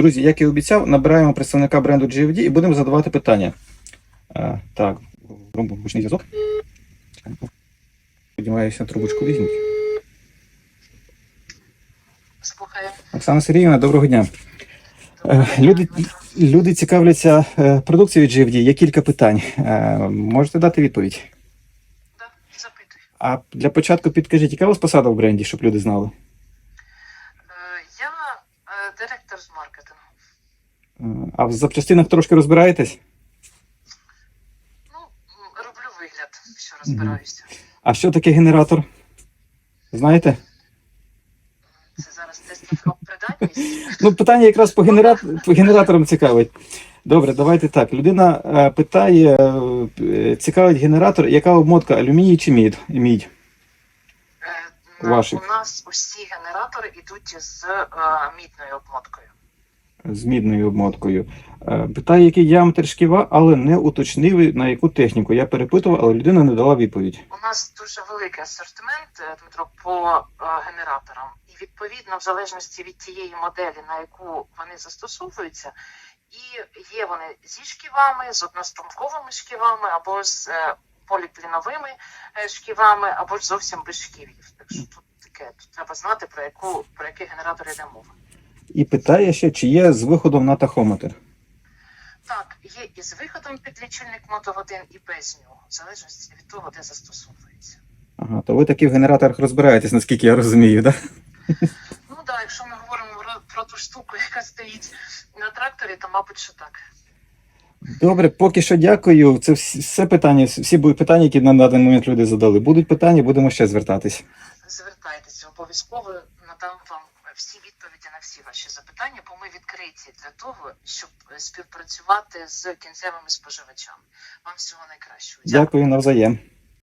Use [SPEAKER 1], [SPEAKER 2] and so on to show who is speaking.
[SPEAKER 1] Друзі, як і обіцяв, набираємо представника бренду GFD і будемо задавати питання. Е, так, гучний зв'язок. Сподіваюся, трубочку візьмуть.
[SPEAKER 2] Слухаю.
[SPEAKER 1] Оксана Сергіївна, доброго дня. Е, Люди, люди цікавляться е, продукцією GFD. Є кілька питань. Е, Можете дати відповідь?
[SPEAKER 2] Да, запитуй.
[SPEAKER 1] А для початку підкажіть, яка у вас посада в бренді, щоб люди знали?
[SPEAKER 2] Директор з маркетингу.
[SPEAKER 1] А в запчастинах трошки розбираєтесь?
[SPEAKER 2] Ну, роблю вигляд, що розбираюся.
[SPEAKER 1] А що таке генератор? Знаєте?
[SPEAKER 2] Це зараз тест придатність.
[SPEAKER 1] Ну, питання якраз по, генерат... по генераторам цікавить. Добре, давайте так. Людина е, питає, е, цікавить генератор, яка обмотка алюміній чи мід? мідь? Ваші.
[SPEAKER 2] У нас усі генератори йдуть з е, мідною обмоткою.
[SPEAKER 1] З мідною обмоткою. Е, Питає, який діаметр шківа, але не уточнив на яку техніку. Я перепитував, але людина не дала відповідь.
[SPEAKER 2] У нас дуже великий асортимент, е, Дмитро, по е, генераторам. І відповідно, в залежності від тієї моделі, на яку вони застосовуються, і є вони зі шківами, з однострумковими шківами, або з е, полікліновими е, шківами, або ж зовсім без шківів. Що тут таке, тут треба знати про яку про який генератор йде мова.
[SPEAKER 1] І питає ще, чи є з виходом на тахометр.
[SPEAKER 2] Так, є і з виходом під лічильник Moto 1 і без нього, в залежності від того, де застосовується.
[SPEAKER 1] Ага, то ви таки в генераторах розбираєтесь, наскільки я розумію, так?
[SPEAKER 2] Ну так, да, якщо ми говоримо про ту штуку, яка стоїть на тракторі, то мабуть, що так.
[SPEAKER 1] Добре, поки що дякую. Це всі, все питання, всі питання, які на даний момент люди задали. Будуть питання, будемо ще звертатись.
[SPEAKER 2] Звертайтеся обов'язково, надам вам всі відповіді на всі ваші запитання, бо ми відкриті для того, щоб співпрацювати з кінцевими споживачами. Вам всього найкращого.
[SPEAKER 1] Дякую навзаєм.